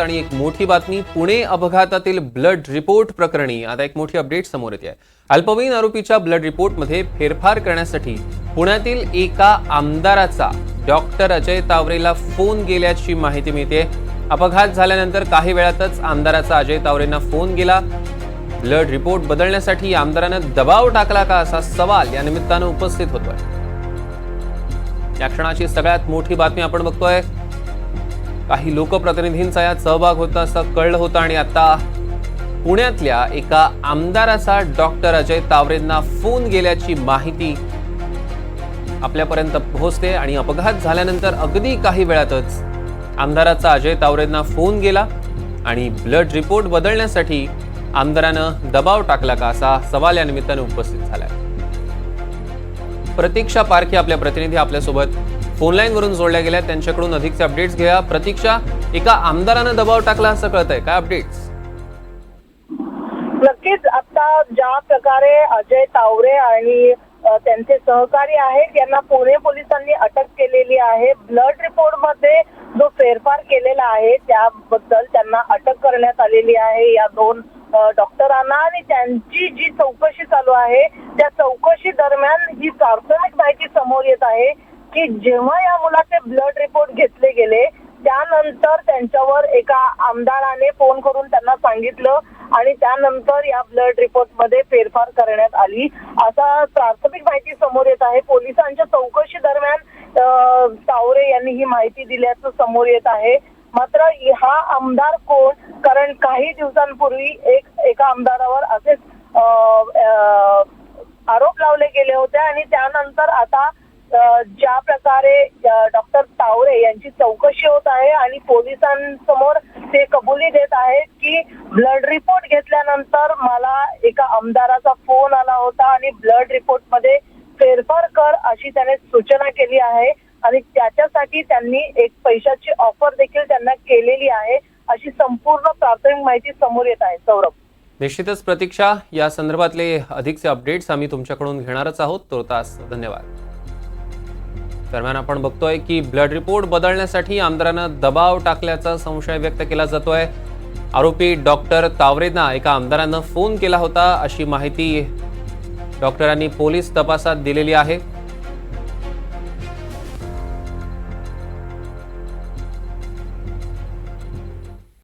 आणि एक मोठी बातमी पुणे अपघातातील ब्लड रिपोर्ट प्रकरणी आता एक मोठी अपडेट समोर येते. आहे अल्पवयीन आरोपीच्या ब्लड रिपोर्टमध्ये फेरफार करण्यासाठी पुण्यातील एका आमदाराचा डॉक्टर अजय तावरेला फोन गेल्याची माहिती मिळते. अपघात झाल्यानंतर काही वेळातच आमदाराचा अजय तावरेंना फोन गेला. ब्लड रिपोर्ट बदलण्यासाठी आमदारानं दबाव टाकला का असा सवाल या निमित्तानं उपस्थित होतोय. या क्षणाची सगळ्यात मोठी बातमी आपण बघतोय. काही लोकप्रतिनिधींचा यात सहभाग होता असं कळलं होतं आणि आता पुण्यातल्या एका आमदाराचा डॉक्टर अजय तावरेंना फोन गेल्याची माहिती आपल्यापर्यंत पोहोचते आणि अपघात झाल्यानंतर अगदी काही वेळातच आमदाराचा अजय तावरेंना फोन गेला आणि ब्लड रिपोर्ट बदलण्यासाठी आमदारानं दबाव टाकला का असा सवाल या निमित्तानं उपस्थित झालाय. प्रतीक्षा पारखी आपल्या प्रतिनिधी आपल्यासोबत. फोनलाईनवरून जोडल्या गेल्या. त्यांच्याकडून अधिकचे अपडेट्स घ्या प्रतीक्षा एका आमदारानं दबाव टाकला असं कळतंय. काय अपडेट्स नक्कीच. आता ज्या प्रकारे अजय तावरे आणि त्यांचे सहकारी आहेत यांना पुणे पोलिसांनी अटक केलेली आहे. ब्लड रिपोर्टमध्ये जो फेरफार केलेला आहे त्याबद्दल त्यांना अटक करण्यात आलेली आहे. या दोन डॉक्टरांना आणि त्यांची जी चौकशी चालू आहे त्या चौकशी दरम्यान ही प्राथमिक माहिती समोर येत आहे. की जेव्हा या मुलाचे ब्लड रिपोर्ट घेतले गेले त्यानंतर त्यांच्यावर एका आमदाराने फोन करून त्यांना सांगितलं आणि त्यानंतर या ब्लड रिपोर्टमध्ये फेरफार करण्यात आली. असा प्राथमिक माहिती समोर येत आहे. पोलिसांच्या चौकशी दरम्यान तावरे यांनी ही माहिती दिल्याचं समोर येत आहे. मात्र हा आमदार कोण? कारण काही दिवसांपूर्वी एक एका आमदारावर असेच आरोप लावले गेले होते आणि त्यानंतर आता ज्या प्रकारे डॉक्टर तावरे यांची चौकशी होत आहे आणि पोलिसांसमोर ते कबुली देत आहेत की ब्लड रिपोर्ट घेतल्यानंतर मला एका आमदाराचा फोन आला होता आणि ब्लड रिपोर्टमध्ये फेरफार कर अशी त्याने सूचना केली आहे आणि त्याच्यासाठी त्यांनी एक पैशाची ऑफर देखील त्यांना केलेली आहे अशी संपूर्ण प्राथमिक माहिती समोर येत आहे. सौरभ. निश्चितच प्रतीक्षा या संदर्भातले अधिकचे अपडेट्स आम्ही तुमच्याकडून घेणारच आहोत. तुर्तास धन्यवाद. दरम्यान आपण बघतोय की ब्लड रिपोर्ट बदलण्यासाठी आमदारानं दबाव टाकल्याचा संशय व्यक्त केला जातोय. आरोपी डॉक्टर तावरेंना एका आमदारानं फोन केला होता अशी माहिती डॉक्टरांनी पोलीस तपासात दिलेली आहे.